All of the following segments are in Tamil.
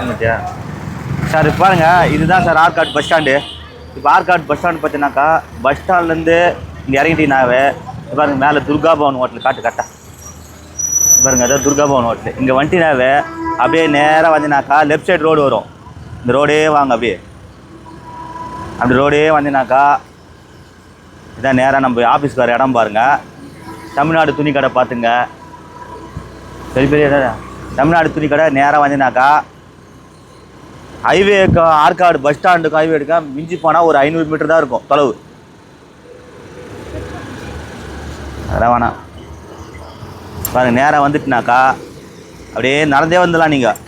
வந்துட்டியா சார் பாருங்க இதுதான் சார் ஆர்காட் பஸ் ஸ்டாண்டு இப்போ ஆர்காட் பஸ் ஸ்டாண்டு பார்த்தீங்கன்னாக்கா பஸ் ஸ்டாண்ட்லேருந்து இங்கே இறங்கிட்டீங்கனாவே இப்ப பாருங்க மேலே துர்கா பவன் ஹோட்டல் காட்டு கரெக்டாக பாருங்க அதாவது துர்கா பவன் ஹோட்டல் இங்கே வந்துட்டினாவே அப்படியே நேராக வந்தீங்கன்னாக்கா லெஃப்ட் சைடு ரோடு வரும். இந்த ரோடே வாங்க அப்படியே. அப்படி ரோடே வந்தீங்கன்னாக்கா இதான் நேராக நம்ம ஆஃபீஸ்க்கு வர இடம் பாருங்கள் தமிழ்நாடு துணி கடை பார்த்துங்க பெரிய பெரிய தமிழ்நாடு துணி கடை நேராக வந்தீங்கன்னாக்கா ஹைவேக்கு ஆற்காடு பஸ் ஸ்டாண்டுக்கு ஹைவேடுக்கு மிஞ்சி போனால் ஒரு ஐநூறு மீட்டர் தான் இருக்கும் தொலைவு. அதெல்லாம் வேணாம். பாருங்க நேராக வந்துட்டுனாக்கா அப்படியே நடந்தே வந்துடலாம் நீங்கள்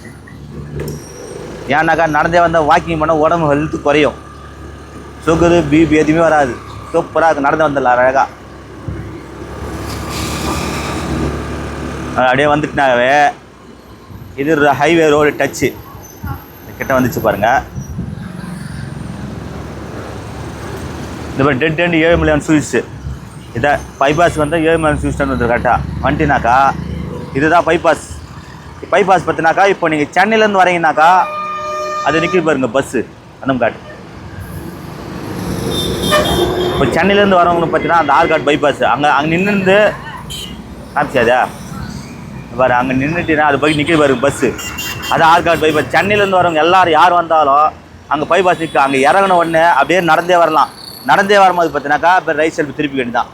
ஏன்னாக்கா நடந்தே வந்தால் வாக்கிங் பண்ணால் உடம்பு ஹெல்த்து குறையும். சுகரு பிபி எதுவுமே வராது. சூப்பராக நடந்து வந்துடலாம் அழகாக அப்படியே வந்துட்டுனாவே இது ஹைவே ரோடு டச்சு. கிட்ட வந்துச்சு பாருங்க. இந்த மாதிரி டெட் அண்ட் ஏழு மில்லியன் ஸ்வீட்ஸு இதை பைபாஸ் வந்து ஏழு மில்லியன் ஸ்வீட்ஸ் வந்து கரெக்டாக வந்துட்டினாக்கா இதுதான் பைபாஸ் பைபாஸ் பார்த்தினாக்கா இப்போ நீங்கள் சென்னையிலேருந்து வரீங்கனாக்கா அது நிற்கி பாருங்க பஸ்ஸு அந்த காட். இப்போ சென்னையிலேருந்து வரவங்களுக்கு பார்த்தீங்கன்னா அந்த ஆர்காட் பைபாஸ் அங்கே அங்கே நின்று காமிச்சாதா? பாரு அங்கே நின்றுட்டீங்கன்னா அது போய் நிற்கிது பாருங்க பஸ்ஸு அது ஆற்காடு பைபாஸ் சென்னையிலேருந்து வரவங்க எல்லாரும் யார் வந்தாலும் அங்கே பைபாஸ் நிற்க அங்கே இறங்கின உடனே அப்படியே நடந்தே வரலாம். நடந்தே வரும்போது பார்த்தினாக்கா இப்போ ரைட் சைடு திருப்பி வேண்டிதான்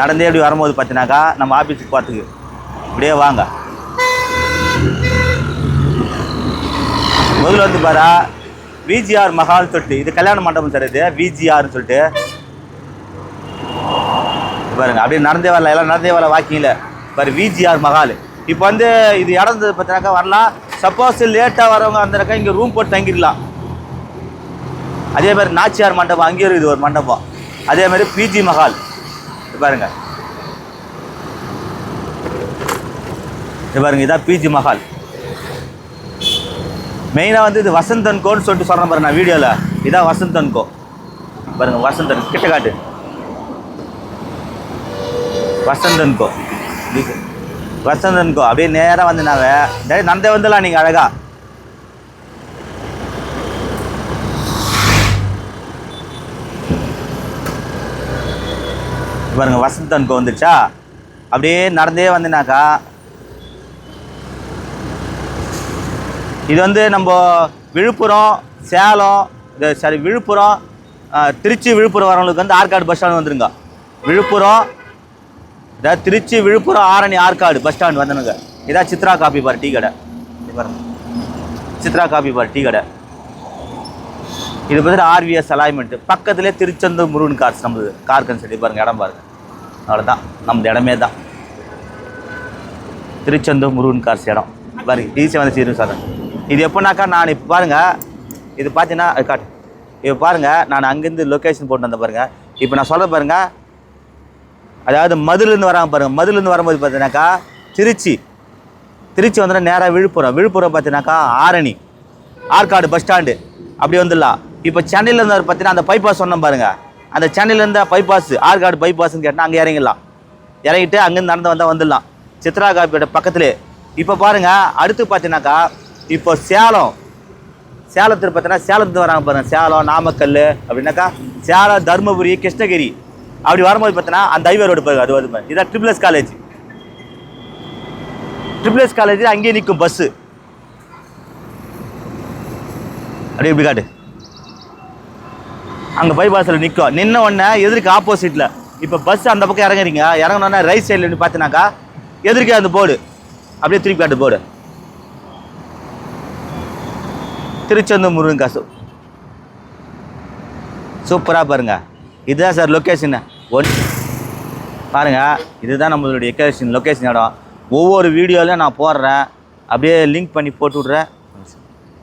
நடந்தே அப்படி வரும்போது பார்த்தினாக்கா நம்ம ஆஃபீஸுக்கு பார்த்துக்கு இப்படியே வாங்க. முதல்ல வந்து பாரா விஜிஆர் மஹால் சொல்லிட்டு இது கல்யாண மண்டபம் சார் இது விஜிஆர்னு சொல்லிட்டு. பாருங்க அப்படியே நடந்தே வரல எல்லாம் நடந்தே வரல வாக்கிங்கில் பாரு விஜிஆர் மஹால் இப்போ வந்து இது இடந்தது பார்த்தினாக்கா வரலாம். சப்போஸ் லேட்டாக வரவங்க வந்தாக்கா இங்கே ரூம் போட்டு தங்கிடலாம். அதே மாதிரி நாச்சியார் மண்டபம் அங்கேயும் இருக்குது ஒரு மண்டபம். அதே மாதிரி பிஜி மஹால் பாருங்க. பாருங்க இதான் பிஜி மஹால் மெயினாக வந்து இது வசந்தன் கோன்னு சொல்லிட்டு சொல்கிறேன் பாருங்க நான் வீடியோவில் இதான் வசந்தன் கோ. பாருங்க வசந்தன் கிட்ட காட்டு வசந்தன் கோ. வசந்தன் கோ அப்படியே நேராக வந்து நாங்கள் நடந்தே வந்துடலாம் நீங்கள் அழகா. பாருங்க வசந்தன் கோ வந்துச்சா அப்படியே நடந்தே வந்தீங்கன்னாக்கா இது வந்து நம்ம விழுப்புரம் சேலம் இது சாரி விழுப்புரம் திருச்சி விழுப்புரம் வரவங்களுக்கு வந்து ஆற்காடு பஸ் ஸ்டாண்ட் வந்துருங்க. விழுப்புரம் இதான் திருச்சி விழுப்புரம் ஆரணி ஆற்காடு பஸ் ஸ்டாண்ட் வந்தனுங்க. இதான் சித்ரா காபி பார் டீ கடை. சித்ரா காபி பார் டீ கடை. இது பார்த்தீங்கன்னா ஆர்விஎஸ் அலைன்மெண்ட் பக்கத்துலேயே திருச்செந்தூர் முருகன் கார்ஸ் நம்மளுது கார் கன்சல்டி பாருங்கள் இடம் பாருங்கள் அவ்வளோதான் நம்ம இடமே தான். திருச்செந்தூர் முருகன் கார்ஸ் இடம். பாருங்க ஈஸியாக வந்து சீரும் சார் இது எப்போனாக்கா நான் இப்போ பாருங்கள் இது பார்த்தீங்கன்னா காட்டு. இப்போ பாருங்கள் நான் அங்கேருந்து லொக்கேஷன் போட்டு வந்தேன் பாருங்கள் இப்போ நான் சொல்ல பாருங்கள் அதாவது மதுலேருந்து வராங்க பாருங்கள் மதுலேருந்து வரும்போது பார்த்தீங்கன்னாக்கா திருச்சி. திருச்சி வந்தோன்னா நேராக விழுப்புரம். விழுப்புரம் பார்த்தீங்கன்னாக்கா ஆரணி. ஆற்காடு பஸ் ஸ்டாண்டு அப்படி வந்துடலாம். இப்போ சென்னையிலேருந்து பார்த்தீங்கன்னா அந்த பைபாஸ் சொன்னோம் பாருங்கள் அந்த சென்னையிலேருந்து பைபாஸ் ஆற்காடு பைபாஸ்ன்னு கேட்டால் அங்கே இறங்கிடலாம். இறங்கிட்டு அங்கேருந்து நடந்து வந்தால் வந்துடலாம். சித்ரா காப்பியோட பக்கத்துலேயே இப்போ பாருங்க அடுத்து பார்த்தீங்கன்னாக்கா இப்போ சேலம். சேலத்தில் பார்த்தீங்கன்னா சேலத்துக்கு வராங்க பாருங்க. சேலம் நாமக்கல் அப்படின்னாக்கா சேலம் தருமபுரி கிருஷ்ணகிரி. அப்படி வரும்போது பார்த்தீங்கன்னா அந்த ஐவே ரோடு போயிருக்கு அது வந்து இதான் triple S college triple S college அங்கேயே நிற்கும் பஸ்ஸு அப்படியே இப்படி காட்டு. அங்கே பைபாஸில் நிற்கும் நின்ன உடனே எதிர்க்கு ஆப்போசிட்டில் இப்போ பஸ் அந்த பக்கம் இறங்குறீங்க. இறங்கினோடனே ரைட் சைடில் நின்று பார்த்தீங்கன்னாக்கா எதிர்க்கே அந்த போர்டு அப்படியே திருப்பி காட்டு போர்டு திருச்செந்தூர் முருகன் காசு. சூப்பராக பாருங்க. இதுதான் சார் லொக்கேஷனு ஒன் பாருங்கள் இதுதான் நம்மளுடைய லொக்கேஷன் லொக்கேஷன் இடம். ஒவ்வொரு வீடியோலையும் நான் போடுறேன். அப்படியே லிங்க் பண்ணி போட்டு விட்றேன்.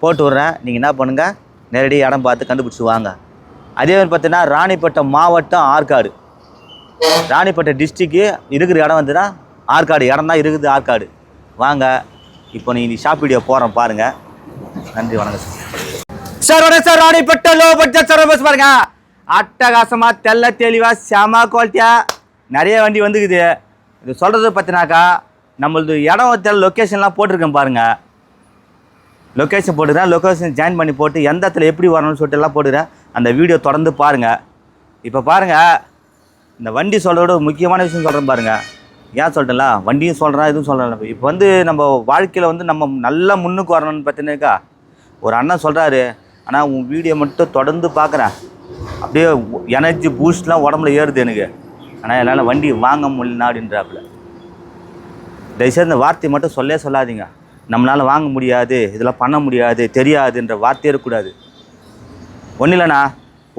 போட்டு விட்றேன். நீங்கள் என்ன பண்ணுங்கள் நேரடி இடம் பார்த்து கண்டுபிடிச்சி வாங்க. அதே மாதிரி பார்த்தீங்கன்னா ராணிப்பட்டம் மாவட்டம் ஆற்காடு. ராணிப்பட்டை டிஸ்ட்ரிக்கு இருக்கிற இடம் வந்துன்னா ஆற்காடு. இடம் தான் இருக்குது ஆற்காடு. வாங்க. இப்போ நீ ஷாப் வீடியோ போகிறேன் பாருங்கள் நன்றி வணக்கம் சார். சார் வணக்கம் sir. Ranipet low budget sir bus பாருங்கள் அட்டகாசமாக தெல்ல தெளிவாக செம குவாலிட்டியாக நிறைய வண்டி வந்துக்குது. இது சொல்கிறது பார்த்தினாக்கா நம்மளது இடம் தெரியல லொக்கேஷன்லாம் போட்டிருக்கேன் பாருங்கள் லொக்கேஷன் போட்டுக்கிறேன். லொக்கேஷன் ஜாயின் பண்ணி போட்டு எந்த இடத்துல எப்படி வரணும்னு சொல்லிட்டு எல்லாம் போட்டுக்கிறேன். அந்த வீடியோ தொடர்ந்து பாருங்கள் இப்போ பாருங்கள் இந்த வண்டி சொல்கிறோட முக்கியமான விஷயம் சொல்கிறேன் பாருங்கள் ஏன் சொல்லிட்டேன்ல வண்டியும் சொல்கிறேன் இதுவும் சொல்கிறேன் இப்போ வந்து நம்ம வாழ்க்கையில் வந்து நம்ம நல்லா முன்னுக்கு வரணும்னு பார்த்தீங்கன்னாக்கா ஒரு அண்ணன் சொல்கிறாரு ஆனால் உன் வீடியோ மட்டும் தொடர்ந்து பார்க்குறேன் அப்படியே எனர்ஜி பூஸ்ட்லாம் உடம்புல ஏறுது எனக்கு. ஆனால் என்னால் வண்டி வாங்க முடியல அப்படின்றாப்புல தயவுசெய்து இந்த வார்த்தையை மட்டும் சொல்லே சொல்லாதீங்க. நம்மளால் வாங்க முடியாது இதெல்லாம் பண்ண முடியாது தெரியாதுன்ற வார்த்தையே இருக்கக்கூடாது. ஒன்றும் இல்லைண்ணா.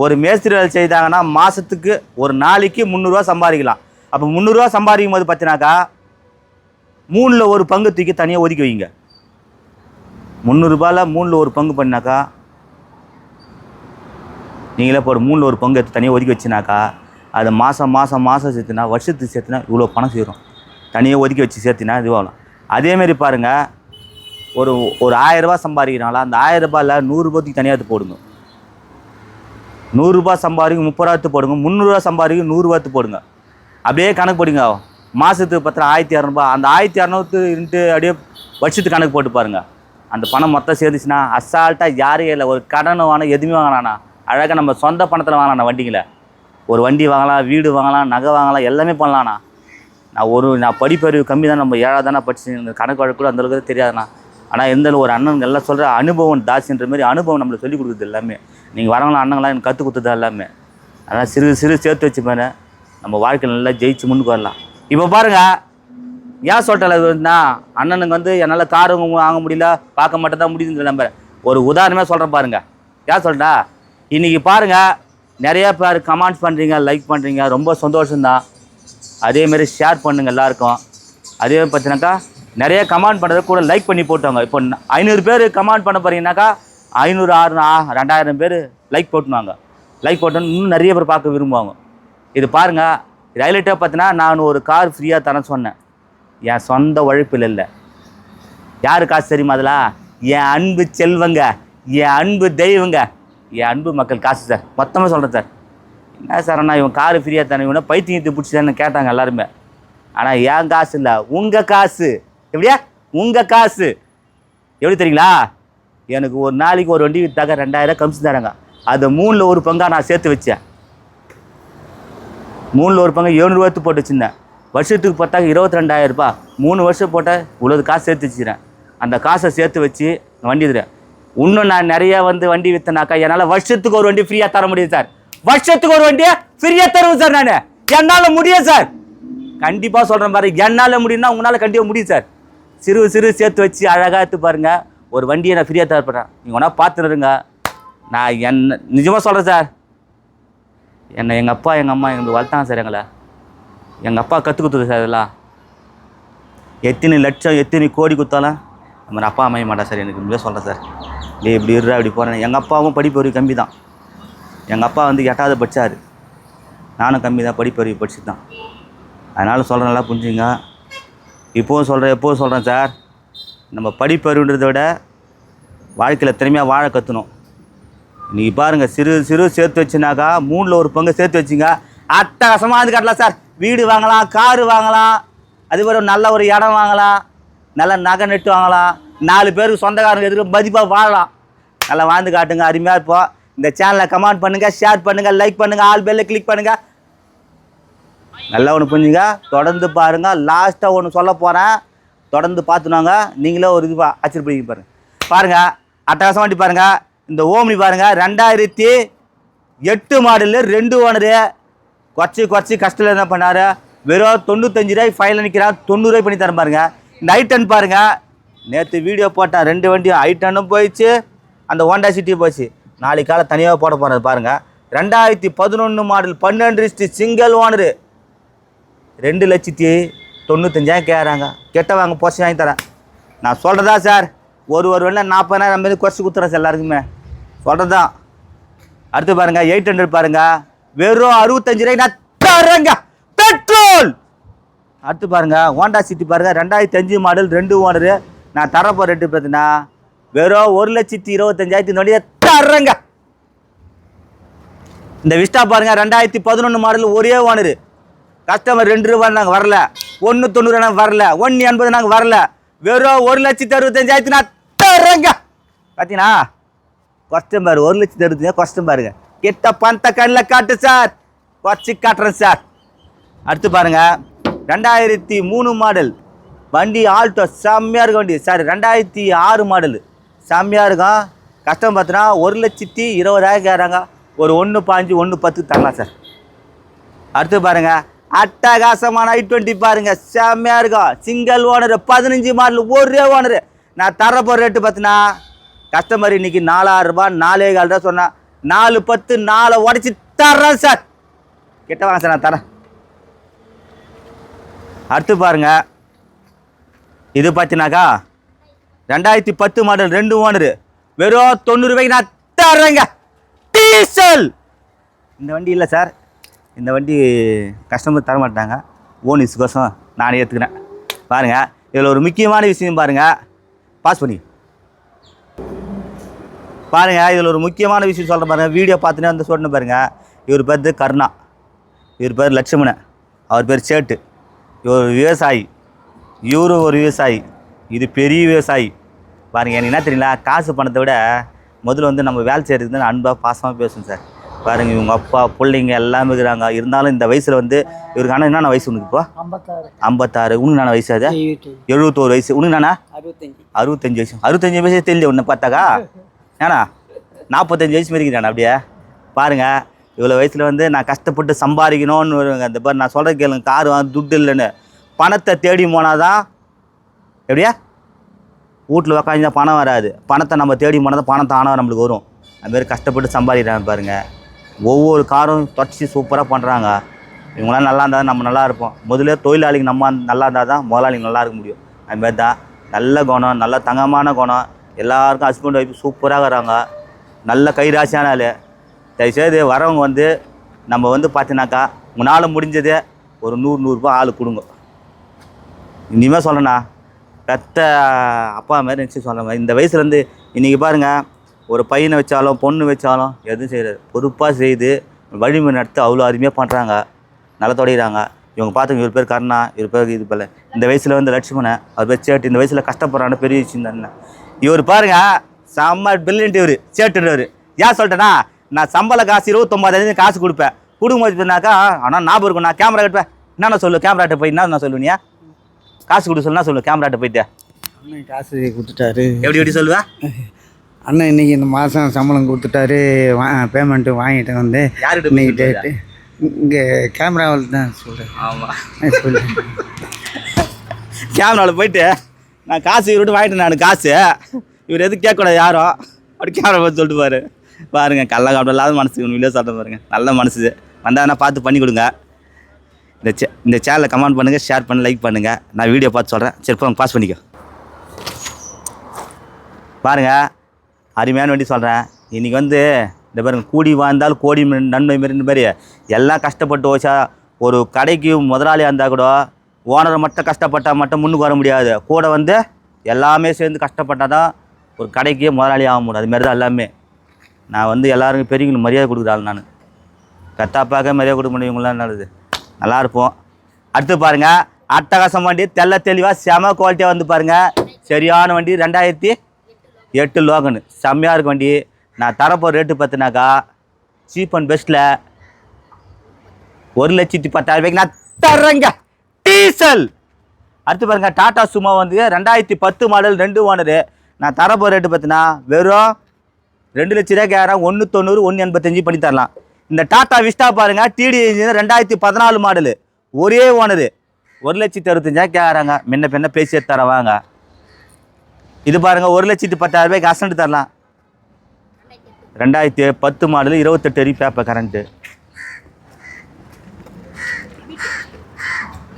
ஒரு மேஸ்திரி வேலை செய்தாங்கன்னா மாதத்துக்கு ஒரு நாளைக்கு முந்நூறுரூவா சம்பாதிக்கலாம். அப்போ முந்நூறுரூவா சம்பாதிக்கும் போது பார்த்தினாக்கா மூணில் ஒரு பங்கு தூக்கி தனியாக ஒதுக்கி வைங்க. முந்நூறுரூபாவில் மூணில் ஒரு பங்கு பண்ணாக்கா நீங்களே போட மூணில் ஒரு பங்கு எடுத்து தனியாக ஒதுக்கி வச்சுனாக்கா அதை மாதம் மாதம் மாதம் சேர்த்துனா வருஷத்துக்கு சேர்த்துனா இவ்வளோ பணம் சேரும். தனியாக ஒதுக்கி வச்சு சேர்த்தினா இதுவாகலாம் அதேமாரி பாருங்கள் ஒரு ஒரு ஆயரூபா சம்பாதிக்கிறாங்களா அந்த ஆயிரரூபாயில் நூறுரூபாய்க்கு தனியாக எடுத்து போடுங்க. நூறுரூபா சம்பாதிக்கும் முப்பது ரூபாத்து போடுங்க முந்நூறுரூவா சம்பாதிக்கும் நூறுரூவாத்து போடுங்க. அப்படியே கணக்கு போடுங்க மாதத்துக்கு பத்திரம் ஆயிரத்தி இரநூறுபா அந்த ஆயிரத்தி இரநூத்து இருந்துட்டு அப்படியே வருஷத்துக்கு கணக்கு போட்டு பாருங்க. அந்த பணம் மொத்தம் சேர்ந்துச்சுன்னா அசால்ட்டாக யாரையும் இல்லை ஒரு கடன் வாங்கினா எதுவுமே வாங்கினானா அழகாக நம்ம சொந்த பணத்தில் வாங்கலாம்ண்ணா வண்டிங்களை. ஒரு வண்டி வாங்கலாம் வீடு வாங்கலாம் நகை வாங்கலாம் எல்லாமே பண்ணலாம்ண்ணா. நான் ஒரு நான் படிப்பறிவு கம்மி தான் நம்ம ஏழாக தானே படிச்சு கணக்கு வழக்கு கூட அந்தளவுக்கு தெரியாதுண்ணா. ஆனால் இருந்தாலும் ஒரு அண்ணன் எல்லாம் சொல்கிற அனுபவம் தாசின்ற மாதிரி அனுபவம் நம்மளுக்கு சொல்லிக் கொடுக்குது எல்லாமே. நீங்கள் வரவங்களாம் அண்ணங்களாம் எனக்கு கற்றுக் கொடுத்தது எல்லாமே. அதனால் சிறு சிறு சேர்த்து வச்சு பாரு நம்ம வாழ்க்கையில் நல்லா ஜெயிச்சு முன்னுக்கு வரலாம். இப்போ பாருங்க ஏன் சொல்லிட்டேன்னா அண்ணனுக்கு வந்து என்னால் கார் வாங்க முடியல பார்க்க மட்டும் தான் முடியுதுன்ற நம்பர் ஒரு உதாரணமே சொல்கிறேன் பாருங்கள் ஏன் சொல்கிறா இன்றைக்கி பாருங்க நிறைய பேர் கமெண்ட்ஸ் பண்ணுறீங்க லைக் பண்ணுறீங்க ரொம்ப சந்தோஷம்தான். அதேமாரி ஷேர் பண்ணுங்கள் எல்லாருக்கும். அதே மாதிரி பார்த்தீங்கன்னாக்கா நிறைய கமெண்ட் பண்ணுறது கூட லைக் பண்ணி போட்டுவாங்க இப்போ ஐநூறு பேர் கமெண்ட் பண்ண போகிறீங்கனாக்கா ஐநூறு ஆறு ரெண்டாயிரம் பேர் லைக் போட்டுனாங்க லைக் போட்டோன்னு இன்னும் நிறைய பேர் பார்க்க விரும்புவாங்க. இது பாருங்கள் ரயில்வேட்டே பார்த்தினா நான் ஒரு கார் ஃப்ரீயாக தரேன் சொன்னேன். என் சொந்த உழைப்பில் இல்லை. யாரு காசு தெரியுமா அதில்? என் அன்பு செல்வங்க என் அன்பு தெய்வங்க. என் அன்பு மக்கள் காசு சார். மொத்தமாக சொல்கிறேன் சார். என்ன சார் அண்ணா இவன் காரு ஃப்ரீயாக தானே? இவனை பைத்தியத்தை பிடிச்சிதான்னு கேட்டாங்க எல்லாருமே. ஆனால் என் காசு இல்லை. உங்கள் காசு. எப்படியா? உங்கள் காசு. எப்படி தெரியுங்களா? எனக்கு ஒரு நாளைக்கு ஒரு வண்டி விற்றாக்க ரெண்டாயிரம் கமிஷன் தராங்க. அதை மூணில் ஒரு பங்காக நான் சேர்த்து வச்சேன். மூணில் ஒரு பங்கு ஏழ்நூறுவாய்த்து போட்டு வச்சுருந்தேன். வருஷத்துக்கு பார்த்தாக்க இருபத்தி ரெண்டாயிரம் ரூபாய். மூணு வருஷம் போட்டால் இவ்வளோ காசு சேர்த்து வச்சுக்கிறேன். அந்த காசை சேர்த்து வச்சு வண்டி தரேன் இன்னும் நான் நிறைய வந்து வண்டி வித்தனாக்கா என்னால் வருஷத்துக்கு ஒரு வண்டி ஃப்ரீயாக தர முடியும் சார். வருஷத்துக்கு ஒரு வண்டியை ஃப்ரீயாக தருவேன் சார் நான். என்னால் முடியும் சார். கண்டிப்பாக சொல்கிறேன் பாரு என்னால் முடியும்னா உங்களால் கண்டிப்பாக முடியும் சார். சிறு சிறு சேர்த்து வச்சு அழகாக எடுத்து பாருங்கள் ஒரு வண்டியை நான் ஃப்ரீயாக தரப்படுறேன் நீங்கள் ஒன்றா பார்த்துருங்க நான் என்ன நிஜமாக சொல்கிறேன் சார். என்னை எங்கள் அப்பா எங்கள் அம்மா எங்களுக்கு வளர்த்தாங்க சார் எங்களை. எங்கள் அப்பா கற்றுக் கொடுத்தது சார் இதெல்லாம். எத்தனை லட்சம் எத்தனை கோடி கொடுத்தாலும் நம்ம அப்பா அமைய மாட்டா சார். எனக்கு இப்படியே சொல்கிறேன் சார். டே இப்படி இருறா இப்படி போகிறேன் எங்கள் அப்பாவும் படிப்பறிவு கம்மி தான் எங்கள் அப்பா வந்து எட்டாவது படித்தார் நானும் கம்மி தான் படிப்பறிவு படிச்சு தான் அதனால் சொல்கிறேன் நல்லா புரிஞ்சுங்க. இப்போவும் சொல்கிறேன் எப்போவும் சொல்கிறேன் சார். நம்ம படிப்பறிவுன்றதை விட வாழ்க்கையில் திறமையாக வாழ கற்றுணும் இன்றைக்கி பாருங்கள் சிறு சிறு சேர்த்து வச்சுனாக்கா மூணில் ஒரு பங்கு சேர்த்து வச்சுங்க. அட்டகாசமாக அது கட்டலாம் சார். வீடு வாங்கலாம் காரு வாங்கலாம். அதுபோல் நல்ல ஒரு இடம் வாங்கலாம். நல்ல நகை நெட்டு வாங்கலாம். நாலு பேருக்கு சொந்தக்காரங்க எதிர்க்க மதிப்பாக வாழலாம். நல்லா வாழ்ந்து காட்டுங்க அருமையாக இருப்போம். இந்த சேனலை கமெண்ட் பண்ணுங்கள் ஷேர் பண்ணுங்கள் லைக் பண்ணுங்கள் ஆல் பெல்ல கிளிக் பண்ணுங்கள் நல்லா ஒன்று புரிஞ்சுங்க. தொடர்ந்து பாருங்கள் லாஸ்ட்டாக ஒன்று சொல்ல போகிறேன் தொடர்ந்து பார்த்துனாங்க. நீங்களே ஒரு இது பா- பாருங்கள் பாருங்கள் அட்டகாசம் வண்டி பாருங்கள் இந்த ஓம்னி பாருங்கள் ரெண்டாயிரத்தி எட்டு மாடலு ரெண்டு ஓனரு குறைச்சி குறைச்சி கஷ்டத்தில் என்ன பண்ணார்? வெறும் தொண்ணூத்தஞ்சு ரூபாய் ஃபைனல் நிற்கிறார் தொண்ணூறுரூவாய் பண்ணி தரேன் பாருங்கள் இந்த ஐட்டன் பாருங்கள் நேற்று வீடியோ போட்டேன் ரெண்டு வண்டியும் ஐட்டனும் போயிடுச்சு அந்த ஹோண்டா சிட்டியும் போச்சு. நாளைக்கு காலை தனியாக போட போகிறது பாருங்கள் ரெண்டாயிரத்தி பதினொன்று மாடல் பன்னெண்டு ரிஸ்ட் சிங்கிள் ஓனரு ரெண்டு லட்சத்தி தொண்ணூத்தஞ்சாயிரம் கேட்குறாங்க கெட்ட வாங்க பொசி வாங்கி தரேன். நான் சொல்கிறதா சார் ஒரு ஒரு வேலை நாற்பதாயிரம் மாரி குறைச்சி கொடுத்துறேன் சார் எல்லாருக்குமே. சொல்கிறது தான் அடுத்து பாருங்க எயிட் ஹண்ட்ரட் பாருங்க. வெறும் அறுபத்தஞ்சு ரூபாய் நான் தரேங்க பெட்ரோல்! அடுத்து பாருங்க ஹோண்டா சிட்டி பாருங்க. ரெண்டாயிரத்தி அஞ்சு மாடல் ரெண்டு ஓனரு நான் தரப்போ ரேட்டு பார்த்தீங்கன்னா வெறும் ஒரு லட்சத்தி இருபத்தஞ்சாயிரத்தி நொடிய தர்றேங்க. இந்த விஸ்டா பாருங்க ரெண்டாயிரத்தி பதினொன்று மாடல் ஒரே ஓனரு கஸ்டமர் ரெண்டு ரூபா நாங்கள் வரல. ஒன்று தொண்ணூறு நாங்கள் வரல. ஒன்று எண்பது நாங்கள் வரல. வெறும் ஒரு லட்சத்தி அறுபத்தஞ்சாயிரத்தி நான் தர்றேங்க. பார்த்தீங்களா கொஸ்டன் பாரு ஒரு லட்சத்தி அறுபத்தஞ்சா கொஸ்டன் பாருங்க. கிட்ட பந்த கண்ணில் காட்டு சார் குறைச்சி காட்டுறேன் சார் அடுத்து பாருங்க ரெண்டாயிரத்தி மூணு மாடல் வண்டி ஆல்டோ செம்மையாக இருக்க வண்டி. சார் ரெண்டாயிரத்தி ஆறு மாடல் செம்மையாக இருக்கும் கஷ்டம் பார்த்தீங்கன்னா ஒரு லட்சத்தி இருபதாயிரம் கேட்குறாங்க ஒரு ஒன்று பாஞ்சு ஒன்று பத்து தரலாம் சார். அடுத்து பாருங்க. அட்டகாசமான ஐ டுவெண்ட்டி பாருங்கள் செம்மையா இருக்கும் சிங்கிள் ஓனர் பதினஞ்சு மாடல் ஒரே ஓனர் நான் தர போகிற ரேட்டு பார்த்தினா கஸ்டமர் இன்னைக்கு நாலாயிரரூபா நாலே கால் தான் சொன்னேன். நாலு பத்து நாலை உடச்சி தர்றேன் சார். கிட்ட வாங்க சார் நான் தரேன். அடுத்து பாருங்கள் இது பார்த்தீங்கன்னாக்கா ரெண்டாயிரத்தி பத்து மாடல் ரெண்டு ஓனர் வெறும் தொண்ணூறு ரூபாய்க்கு நான் தர்றேங்க. டீசல். இந்த வண்டி இல்லை சார். இந்த வண்டி கஸ்டமர் தர மாட்டாங்க. ஓன் யூஸ்க்கோசம் நானே ஏற்றுக்கிறேன் பாருங்கள் இதில் ஒரு முக்கியமான விஷயம் பாருங்கள் பாஸ் பண்ணி. பாருங்கள் இதில் ஒரு முக்கியமான விஷயம் சொல்கிறேன் பாருங்கள் வீடியோ பார்த்துனே வந்து சொன்ன பாருங்கள் இவர் பேர் கருணா. இவர் பேர் லட்சுமணன். அவர் பேர் சேட்டு. இவர் விவசாயி. இவரும் ஒரு விவசாயி. இது பெரிய விவசாயி. பாருங்க எனக்கு என்ன தெரியல காசு பணத்தை விட முதல்ல வந்து நம்ம வேலை செய்கிறது அன்பாக பாசமாக பேசணும் சார். பாருங்க இவங்க அப்பா பிள்ளைங்க எல்லாமே இருக்கிறாங்க. இருந்தாலும் இந்த வயசில் வந்து இவருக்கு ஆனால் என்னென்ன வயசு உனக்கு இப்போ? ஐம்பத்தாறு. ஐம்பத்தாறு. உனக்கு என்ன வயசு அது? எழுபத்தி எழுபத்தோரு வயசு. உனக்கு நானா அறுபத்தஞ்சு. அறுபத்தஞ்சு வயசு. அறுபத்தஞ்சு வயசு தெரியல ஒன்று பார்த்தாக்கா? ஏண்ணா நாற்பத்தஞ்சு வயசு மாரிக்கிறான் அப்படியே. பாருங்க இவ்வளோ வயசில் வந்து நான் கஷ்டப்பட்டு சம்பாதிக்கணும்னு வருவாங்க. அந்த பாரு நான் சொல்கிற கேளுங்க. கார் வாங்க துட்டு இல்லைன்னு. பணத்தை தேடி போனால் தான் எப்படியா? வீட்டில் உக்காந்து பணம் வராது. பணத்தை நம்ம தேடி போனால் தான் பணம் தானாக நம்மளுக்கு வரும். அதுமாரி கஷ்டப்பட்டு சம்பாதிக்கிறாங்க பாருங்கள் ஒவ்வொரு காரும் தொடச்சி சூப்பராக பண்ணுறாங்க இவங்களாம் நல்லா இருந்தால் தான் நம்ம நல்லா இருப்போம். முதல்ல தொழிலாளிங்க நம்ம நல்லா இருந்தால் தான் முதலாளிங்க நல்லா இருக்க முடியும். அதுமாரி தான் நல்ல குணம் நல்ல தங்கமான குணம். எல்லாருக்கும் ஹஸ்பண்ட் ஒய்ஃப் சூப்பராக வராங்க நல்ல கைராசியான ஆள். தயவுசெய்து வரவங்க வந்து நம்ம வந்து பார்த்தீங்கன்னாக்கா உங்களால் முடிஞ்சது ஒரு நூறு நூறுரூபா ஆள் கொடுங்க. இனிமேல் சொல்கிறேண்ணா பெத்த அப்பா மாதிரி நினச்சி சொல்கிற மாதிரி இந்த வயசுலேருந்து இன்றைக்கி பாருங்கள் ஒரு பையனை வச்சாலும் பொண்ணு வச்சாலும் எதுவும் செய்கிறது பொறுப்பாக செய்து வழிமுறை நடத்த அவ்வளோ அருமையாக பண்ணுறாங்க நல்லா தொடங்கிறாங்க. இவங்க பார்த்துங்க இவர் பேர் கருணா இவர் பேர் இது போல். இந்த வயசில் வந்து லட்சுமணன் அவர் பேர் சேட்டு. இந்த வயசில் கஷ்டப்படுறான்னு பெரிய விஷயம் தானே. இவர் பாருங்க செம்ம பில்லியன்ட் இவர் சேட்டுன்றவர். ஏன் சொல்லிட்டேன்னா நான் சம்பள காசு இருபத்தொம்பதாயிரம் காசு கொடுப்பேன். கொடுக்கும்போது வச்சுனாக்கா ஆனால் ஞாபகம் இருக்கும் நான் கேமரா கட்டுப்பேன் என்னென்ன சொல்லு கேமராட்ட போய் என்ன நான் சொல்லுவியா காசு கொடு சொல்லுனா சொல்லு கேமராட்ட போயிட்டு. அண்ணன் காசு கொடுத்துட்டாரு. எப்படி எப்படி சொல்லுவேன் அண்ணன் இன்னைக்கு இந்த மாதம் சம்பளம் கொடுத்துட்டாரு வா பேமெண்ட்டு வாங்கிட்டு வந்து யார்கிட்ட இன்னைக்கு டேட்டு இங்கே கேமராவில் தான் சொல்கிறேன் ஆமாம் சொல்லு. கேமராவில் போயிட்டு நான் காசு இவர்கிட்ட வாங்கிட்டேன் நான் காசு. இவர் எதுவும் கேட்கக்கூடாது யாரும் அப்படி கேமரா பார்த்து சொல்லிட்டு பாரு பாருங்க கள்ள காப்பில் இல்லாத மனசு உண்மையிலே சொல்கிறேன் பாருங்க நல்ல மனசு. வந்தாங்கன்னா பார்த்து பண்ணி கொடுங்க. இந்த சே இந்த சேனலை கமெண்ட் பண்ணுங்கள் ஷேர் பண்ணி லைக் பண்ணுங்கள் நான் வீடியோ பார்த்து சொல்கிறேன் சரி போங்க பாஸ் பண்ணிக்கோ. பாருங்கள் அருமையான வண்டி சொல்கிறேன் இன்றைக்கி வந்து இந்த பாருங்க கூடி வாழ்ந்தால் கோடி மி- நன்மை மாரி மாதிரி எல்லாம் கஷ்டப்பட்டு ஓச்சா ஒரு கடைக்கு முதலாளியாக இருந்தால் கூட ஓனரை மட்டும் கஷ்டப்பட்டால் மட்டும் முன்னுக்கு வர முடியாது. கூட வந்து எல்லாமே சேர்ந்து கஷ்டப்பட்டால் தான் ஒரு கடைக்கு முதலாளி ஆக முடியும். அதுமாரி தான் எல்லாமே. நான் வந்து எல்லாருக்கும் பெரியவங்களுக்கு மரியாதை கொடுக்குறாள் நான். கத்தாப்பாக்க மரியாதை கொடுக்க முடியும் இவங்களாம் நல்லது. நல்லா இருப்போம் அடுத்து பாருங்க அட்டகாசம் வண்டி தெள்ள தெளிவாக செம குவாலிட்டியாக வந்து பாருங்கள் சரியான வண்டி ரெண்டாயிரத்தி எட்டு லோகனு. செம்மையாக இருக்கும் வண்டி. நான் தரப்போ ரேட்டு பார்த்தினாக்கா சீப் அண்ட் பெஸ்ட்டில் ஒரு லட்சத்தி பத்தாயிரம் ரூபாய்க்கு நான் தர்றேங்க. டீசல். அடுத்து பாருங்க டாடா சுமோ வந்து ரெண்டாயிரத்தி பத்து மாடல் ரெண்டு ஓனரு. நான் தரப்போ ரேட்டு பார்த்தினா வெறும் ரெண்டு லட்ச ரூபாய்க்கு கேட்குறேன் ஒன்று தொண்ணூறு ஒன்று எண்பத்தஞ்சு பண்ணி தரலாம். இந்த டாடா விஸ்டா பாருங்க டிடி இன்ஜின் ரெண்டாயிரத்தி பதினாலு மாடலு. ஒரே ஓனரு. ஒரு லட்சத்தி அறுபத்தஞ்சாயிரம் கேட்குறாங்க முன்ன பின்ன பேசி எடுத்து வாங்க இது பாருங்கள் ஒரு லட்சத்தி பத்தாயிரம் ரூபாய்க்கு அசண்ட் தரலாம். ரெண்டாயிரத்தி பத்து மாடலு இருபத்தெட்டு அடி பேப்பர் கரண்ட்டு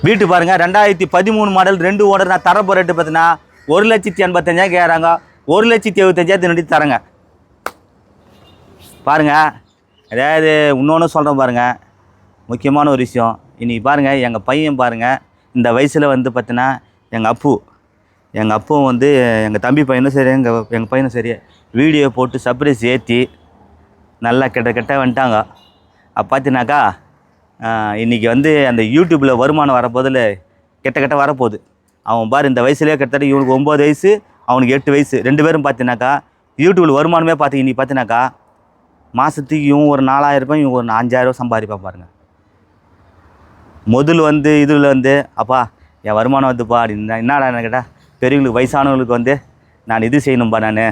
வீட்டு பாருங்கள் ரெண்டாயிரத்தி பதிமூணு மாடல் ரெண்டு ஓனர் நான் தரப்போ ரேட்டு பார்த்தீங்கன்னா ஒரு லட்சத்தி எண்பத்தஞ்சாயிரம் கேட்குறாங்க ஒரு லட்சத்தி எழுபத்தஞ்சாயிரத்து நடி தரேங்க. பாருங்க அதாவது இன்னொன்று சொல்கிறேன் பாருங்கள் முக்கியமான ஒரு விஷயம். இன்னைக்கு பாருங்கள் எங்கள் பையன் பாருங்கள் இந்த வயசில் வந்து பார்த்தீங்கன்னா எங்கள் அப்பு எங்கள் அப்பும் வந்து எங்கள் தம்பி பையனும் சரி எங்கள் எங்கள் பையனும் சரி வீடியோ போட்டு சர்ப்ரைஸ் ஏற்றி நல்லா கிட்ட கெட்ட வந்துட்டாங்க. அப்போ பார்த்தினாக்கா இன்றைக்கி வந்து அந்த யூடியூப்பில் வருமானம் வரப்போதில் கிட்ட கிட்ட வரப்போகுது. அவன் பாரு இந்த வயசுலேயே கிட்டத்தட்ட இவனுக்கு ஒம்பது வயசு அவனுக்கு எட்டு வயசு. ரெண்டு பேரும் பார்த்தினாக்கா யூடியூப்பில் வருமானமே பார்த்து இன்னைக்கு பார்த்தினாக்கா மாதத்துக்கு இவன் ஒரு நாலாயிரம் ரூபாய் இவன் ஒரு அஞ்சாயிரரூபா ரூபாய் சம்பாதிப்பான் முதல் வந்து இதில் வந்து அப்பா என் வருமானம் வந்துப்பா அப்படின்னா என்னடா என்ன கேட்டால் பெரியவங்களுக்கு வயசானவங்களுக்கு வந்து நான் இது செய்யணும்ப்பா நான்.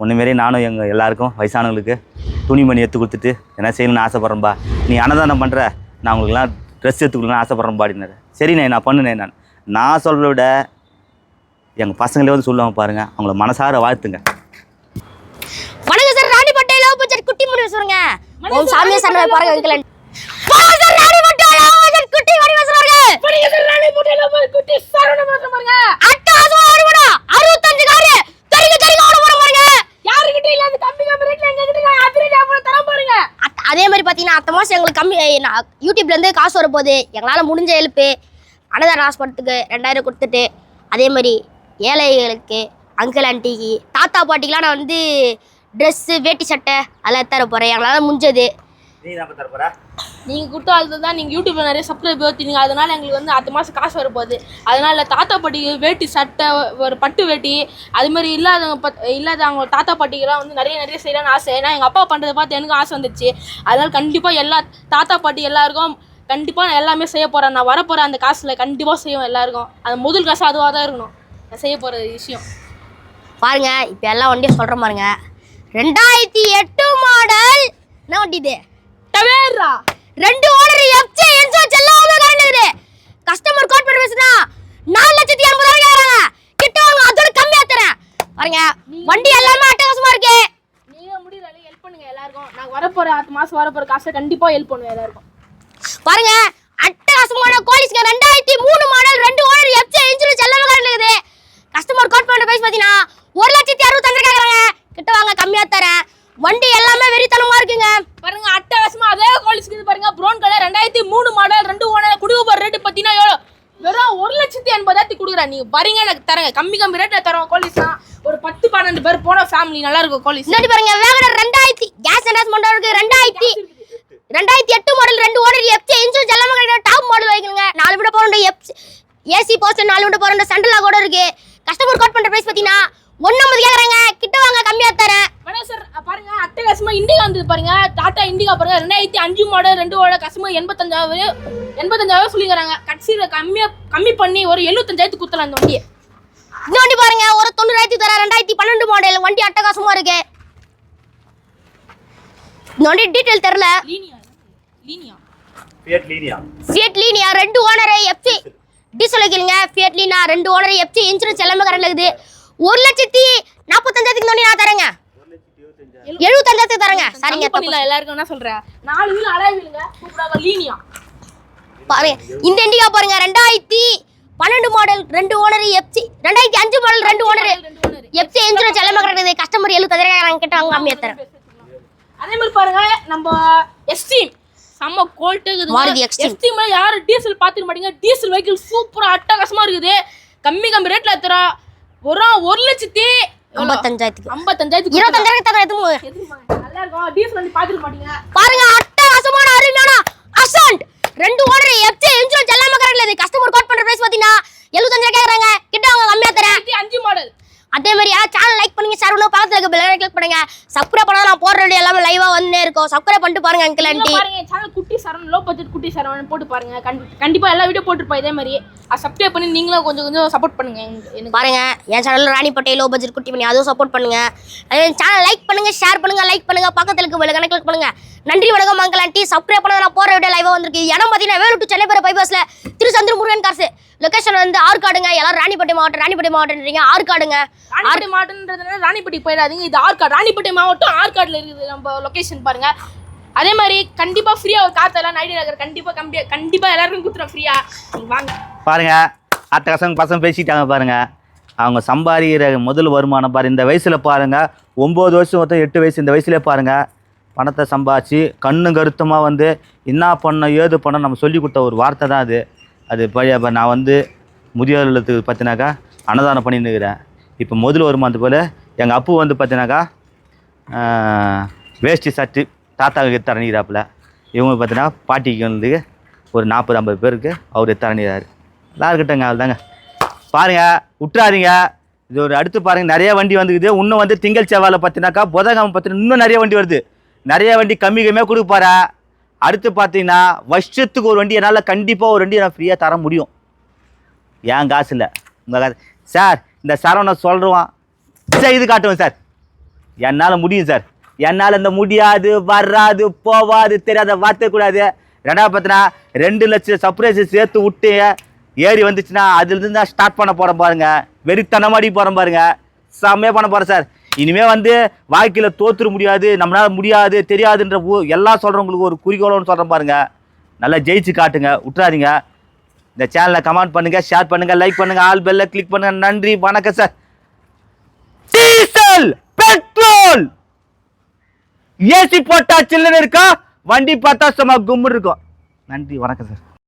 ஒன்றுமாரி நானும் எங்கள் எல்லாருக்கும் வயசானவங்களுக்கு துணிமணி எடுத்து கொடுத்துட்டு என்ன செய்யணும்னு ஆசைப்பட்றேன்பா. நீ அன்னதானம் பண்ணுற நான் உங்களுக்குலாம் ட்ரெஸ் எடுத்து கொடுக்கணும்னு ஆசைப்பட்றேன்பா அப்படின்னாரு. சரிண்ணே நான் பண்ணுனேன் நான். நான் சொல்கிறத விட எங்கள் பசங்களே வந்து சொல்லுவாங்க பாருங்கள் அவங்கள மனசார வாழ்த்துங்க வணக்கம் சார் ராணிப்பட்டை லவ் பட்ஜெட் குட்டி முடி சொல்லுங்க ஓம் சாமியா சரண பாருங்க வைக்கல வணக்கம் சார் ராணிப்பட்டை லவ் பட்ஜெட் குட்டி முடி சொல்லுங்க வணக்கம் சார் ராணிப்பட்டை லவ் பட்ஜெட் குட்டி சரண பாருங்க. அட்டாசமா வருவடா 65 காரு. தெரிங்க தெரிங்க ஓட போற பாருங்க. யாருக்கிட்ட இல்ல அந்த கம்மி கம்மி ரேட்ல எங்க கிட்ட அதிரடி ஆஃபர் தர பாருங்க. அதே மாதிரி பாத்தீங்கன்னா அடுத்த மாசம் எங்களுக்கு கம்மி நான் யூடியூப்ல இருந்து காசு வர போகுது எங்களால முடிஞ்ச ஹெல்ப் அன்னதான ஹாஸ்பிட்டலுக்கு ரெண்டாயிரம் கொடுத்துட்டு அதே மாதிரி ஏழைகளுக்கு அங்கிள் ஆண்டிக்கு தாத்தா பாட்டிக்கெலாம் நான் வந்து ட்ரெஸ்ஸு வேட்டி சட்டை அதெல்லாம் தர போகிறேன் எங்களால் முடிஞ்சது. நீங்கள் கொடுத்த ஆள் தான் நீங்கள் யூடியூப்ல நிறைய சப்ஸ்கிரைப் ஏற்றினீங்க அதனால எங்களுக்கு வந்து அடுத்த மாதம் காசு வரப்போகுது. அதனால தாத்தா பாட்டிக்கு வேட்டி சட்டை ஒரு பட்டு வேட்டி அது மாதிரி இல்லாதவங்க பத் இல்லாதவங்க தாத்தா பாட்டிக்கெல்லாம் வந்து நிறைய நிறைய செய்யலாம்னு ஆசை. ஏன்னா எங்கள் அப்பா பண்ணுறதை பார்த்து எனக்கு ஆசை வந்துச்சு அதனால கண்டிப்பாக எல்லா தாத்தா பாட்டி எல்லாருக்கும் கண்டிப்பாக நான் எல்லாமே செய்ய போகிறேன் நான் வரப்போகிற அந்த காசில் கண்டிப்பாக செய்வேன் எல்லாருக்கும். அந்த முதல் காசு அதுவாக தான் இருக்கணும். நான் செய்ய போகிற விஷயம். பாருங்க இப்போ எல்லா வண்டியும் சொல்கிற பாருங்க. ரெண்டாயிரத்தி எட்டு மாடல் என்ன வண்டி இது? டவேரா. ரெண்டு ஓனர் எஃப்சி இன்சூரன்ஸ் எல்லாமே கரண்ட் இருக்குது கஸ்டமர் கோட் பண்ணி பேசுனா நாலு லட்சத்தி எண்பதாயிரம் கேட்குறாங்க கிட்ட வாங்க அதோட கம்மியா தரேன். பாருங்க வண்டி எல்லாமே அட்டகாசமா இருக்கு. நீங்கள் முடியல ஹெல்ப் பண்ணுங்கள் எல்லாருக்கும். நான் வரப்போகிற அடுத்த மாதம் வரப்போகிற காசை கண்டிப்பாக ஹெல்ப் பண்ணுவேன் எல்லாருக்கும். பாருங்க அட்டகாசமான கோலிஸ்க்கு ரெண்டாயிரத்தி மூணு மாடல் ரெண்டு ஓனர் எஃப்சி இன்சூரன்ஸ் எல்லாமே கரண்ட் இருக்குது கஸ்டமர் கோட் பண்ண பேசி பார்த்தீங்கன்னா ஒரு லட்சத்தி அறுபத்தஞ்சு கேட்குறாங்க கிட்ட வாங்க கம்மியா தரேன். வண்டி எல்லாமே வெறித்தனமா இருக்குங்க. பாருங்க அட்டகாசமா அதே குவாலிட்டி பாருங்க ப்ரௌன் கலர் ரெண்டாயிரத்தி மூணு மாடல் ரெண்டு ஓனர் கொடுக்க போற ரேட்டு பார்த்தீங்கன்னா எவ்வளோ? வெறும் ஒரு லட்சத்தி எண்பதாயிரத்தி கொடுக்குறேன். நீங்க வரீங்க எனக்கு தரேங்க. கம்மி கம்மி ரேட்ல தரோம் குவாலிட்டி தான். ஒரு பத்து பன்னெண்டு பேர் போன ஃபேமிலி நல்லா இருக்கும் குவாலிட்டி முன்னாடி பாருங்க வேகனர் ரெண்டாயிரத்தி கேஸ் அனௌன்ஸ்மெண்ட் இருக்கு ரெண்டாயிரத்தி ரெண்டாயிரத்தி எட்டு மாடல் ரெண்டு ஓனர் எஃப்சி இன்சூரன்ஸ் எல்லாமே கிடையாது டாப் மாடல் வைக்கணுங்க நாலு விட போகிற எஃப்சி ஏசி போஸ்ட் நாலு விட போகிற சென்ட்ரலா கூட இருக்கு. கஸ்டமர் கோட் பண்ற பிரைஸ் பார்த்தீங்கன்னா ஒன்னம்பது கேட்குறாங்க கிட்ட வாங்க கம்மியா தரேன் வேணா சார் பாருங்க அட்டகாசமா இண்டிகா வந்தது பாருங்க. டாடா இண்டிகா பாருங்க. ரெண்டாயிரத்தி அஞ்சு மாடல் ரெண்டு ஓட கஸ்டமர் எண்பத்தஞ்சாவது எண்பத்தஞ்சாவது சொல்லிக்கிறாங்க. கடைசியில் கம்மியா கம்மி பண்ணி ஒரு எழுபத்தஞ்சாயிரத்து குத்தலாம் இந்த வண்டியை. இந்த வண்டி பாருங்க ஒரு தொண்ணூறாயிரத்தி தர ரெண்டாயிரத்தி பன்னெண்டு மாடல் வண்டி அட்டகாசமா இருக்கு. இந்த வண்டி டீட்டெயில் தெரில Linea Linea. Fiat Linea Fiat Linea ரெண்டு ஓனர் எஃப்சி டீசல் வைக்கலுங்க ஃபியட் லீனா ரெண்டு ஓனர் எஃப்சி இன்சூரன்ஸ் எல்லாமே கரண்ட் இருக்குது. ஒரு லட்சத்தி நாற்பத்தஞ்சாயிரத்துக்கு இந்த வண்டி நான் தரேங்க. எழுபத்தஞ்சாயிரத்துக்கு தரேங்க. சரிங்க எல்லாருக்கும் என்ன சொல்றேன் நாலு வீலுங்க சூப்பராக லீனியா. பாருங்க இந்த இண்டிகா பாருங்க ரெண்டாயிரத்தி பன்னெண்டு மாடல் ரெண்டு ஓனர் எஃப்சி ரெண்டாயிரத்தி அஞ்சு மாடல் ரெண்டு ஓனர் எஃப்சி இன்சூரன்ஸ் எல்லாமே கிடையாது கஸ்டமர் எழுபத்தஞ்சாயிரம் கிட்ட வாங்க கம்மியா தரேன். அதே மாதிரி பாருங்க நம்ம எஸ்டீம் செம்ம கோல்ட்டு இருக்குது. எஸ்டீம்ல யாரும் டீசல் பார்த்துக்க மாட்டீங்க? டீசல் வெஹிக்கிள் சூப்பரா அட்டகாசமா இருக்குது. கம்மி கம்மி ரேட்ல தரோம் ஒரு ஒரு லட்சத்தி ஐம்பத்தஞ்சாயிரத்துக்கு. ஐம்பத்தஞ்சாயிரத்துக்கு இருபத்தஞ்சாயிரத்துக்கு தரேன் எதுவும். நல்லா இருக்கும் டீசல் வண்டி பார்த்துக்க மாட்டீங்க. பாருங்க அட்டகாசமான அருமையான அசன்ட் ரெண்டு ஓனர் எஃப்சி இன்சூரன்ஸ் எல்லாமே கரெக்ட் கஸ்டமர் கோட் பண்ற பிரைஸ் பாத்தீங்கன்னா எழுபத்தஞ்சு கேக்குறாங்க. கிட்ட அவங்க கம்மியா தரேன். அஞ்சு மாடல் அதே மாதிரி சேனல் லைக் பண்ணுங்க ஷேர் பண்ணுங்க பக்கத்துல இருக்க பெல் கிளிக் பண்ணுங்க. சப்ஸ்கிரைப் பண்ணா நான் போடுற வீடியோ எல்லாமே லைவா வந்துனே இருக்கும். சப்ஸ்கிரைப் பண்ணிட்டு பாருங்க அங்கிள் ஆண்டி பாருங்க சேனல் குட்டி சரவணன் லோ பட்ஜெட் குட்டி சரவணன் போட்டு பாருங்க. கண்டி- கண்டிப்பா எல்லா வீடியோ போட்டுருப்பா இதே மாதிரி. அதை சப்ஸ்கிரைப் பண்ணி நீங்களும் கொஞ்சம் கொஞ்சம் சப்போர்ட் பண்ணுங்க எனக்கு- பாருங்க என் சேனல்ல ராணி பட்டேல் லோ பட்ஜெட் குட்டி பண்ணி அதுவும் சப்போர்ட் பண்ணுங்க. சேனல் லைக் பண்ணுங்க ஷேர் பண்ணுங்க லைக் பண்ணுங்க பக்கத்துல இருக்க பெல் கிளிக் பண்ணுங்க. நன்றி வணக்கம் அங்கிள் ஆண்டி சப்ஸ்கிரைப் பண்ண நான் போற வீடியோ லைவா வந்திருக்கு. இது இடம் பாத்தீங்கன்னா வேலூர் டு சென்னை போற பைபாஸ்ல திருச்செந்தூர் முருகன் காசு லொகேஷன் வந்து ஆற்காடுங்க எல்லாரும் ராணிப்பேட்டை மாவட்டம் ராணிப்பேட்டை மாவட்டம்ன்றீங்க. ஆற்காடுங்க ராணிப்பேட்டை மாவட்டம்ன்றதுனால ராணிப்பேட்டை போயிடாதீங்க. இது ஆற்காடு ராணிப்பேட்டை மாவட்டம் ஆற்காடுல இருக்குது. நம்ம லொகேஷன் பாருங்க. அதே மாதிரி கண்டிப்பா ஃப்ரீயா ஒரு காத்தெல்லாம் நைட் நகர் கண்டிப்பா கம்பி கண்டிப்பா எல்லாருக்கும் கொடுத்துறோம் ஃப்ரீயா நீங்க வாங்க. பாருங்க. அட்டகாசம் பசங்க பேசிட்டாங்க பாருங்க. அவங்க சம்பாதிக்கிற முதல் வருமானம் பாரு. இந்த வயசில் பாருங்க. ஒம்பது வருஷம் ஒருத்தர் எட்டு வயசு. இந்த வயசுல பாருங்க. பணத்தை சம்பாதிச்சு கண்ணு கருத்துமாக வந்து என்ன பண்ண ஏது பண்ண நம்ம சொல்லி கொடுத்த ஒரு வார்த்தை தான் அது. அது பழைய இப்போ நான் வந்து முதியோர் இல்லத்துக்கு பார்த்தினாக்கா அன்னதானம் பண்ணின்னு இருக்கிறேன். இப்போ முதல் வருமானத்து போல் எங்கள் அப்பு வந்து பார்த்தினாக்கா வேஷ்டி சட்டு தாத்தாவுக்கு தரணிக்கிறாப்புல. இவங்க பார்த்தீங்கன்னா பாட்டிக்கு வந்து ஒரு நாற்பது ஐம்பது பேருக்கு அவர் தரணிக்கிறார். அரணிக்கிறாரு நல்லா இருக்கட்டுங்க அவள் தாங்க பாருங்கள் விட்டுறாதீங்க இது ஒரு அடுத்து பாருங்க நிறைய வண்டி வந்துக்குது. இன்னும் வந்து திங்கள் செவ்வாயில் பார்த்தினாக்கா புதன்கிழமை பார்த்தினா இன்னும் நிறைய வண்டி வருது. நிறைய வண்டி கம்மி கம்மியாக கொடுப்பாரா அடுத்து பார்த்தீங்கன்னா வருஷத்துக்கு ஒரு வண்டி என்னால் கண்டிப்பாக ஒரு வண்டி நான் ஃப்ரீயாக தர முடியும். ஏன் காசு இல்லை? உங்கள் காசு. சார் இந்த சரவணை சொல்கிறோம் இது காட்டுவேன் சார். என்னால் முடியும் சார். என்னால் இந்த முடியாது வராது போவாது தெரியாத வார்த்தை கூடாது. ரெண்டாவது பார்த்தீங்கன்னா ரெண்டு லட்சம் சர்ப்ரைஸ் சேர்த்து விட்டு ஏறி வந்துச்சுன்னா அதுலேருந்து தான் ஸ்டார்ட் பண்ண போகிறேன் பாருங்கள் வெறித்தனமாடி போகிறேன் பாருங்கள் செம்மையாக பண்ண போகிறேன் சார். இனிமேல் வந்து வாழ்க்கையில் தோத்துட முடியாது நம்மளால் முடியாது தெரியாதுன்ற ஊ- எல்லாம் சொல்கிறவங்களுக்கு ஒரு குறிக்கோளம்னு சொல்கிறேன் பாருங்க. நல்லா ஜெயிச்சு காட்டுங்க விட்றாதீங்க இந்த சேனலை கமெண்ட் பண்ணுங்கள் ஷேர் பண்ணுங்கள் லைக் பண்ணுங்கள் ஆல் பெல்ல கிளிக் பண்ணுங்க. நன்றி வணக்கம் சார் டீசல் பெட்ரோல்! ஏசி போட்டா சில்லுன்னு இருக்கா? வண்டி பார்த்தா சும்மா கும்முன்னு இருக்கும். நன்றி வணக்கம் சார்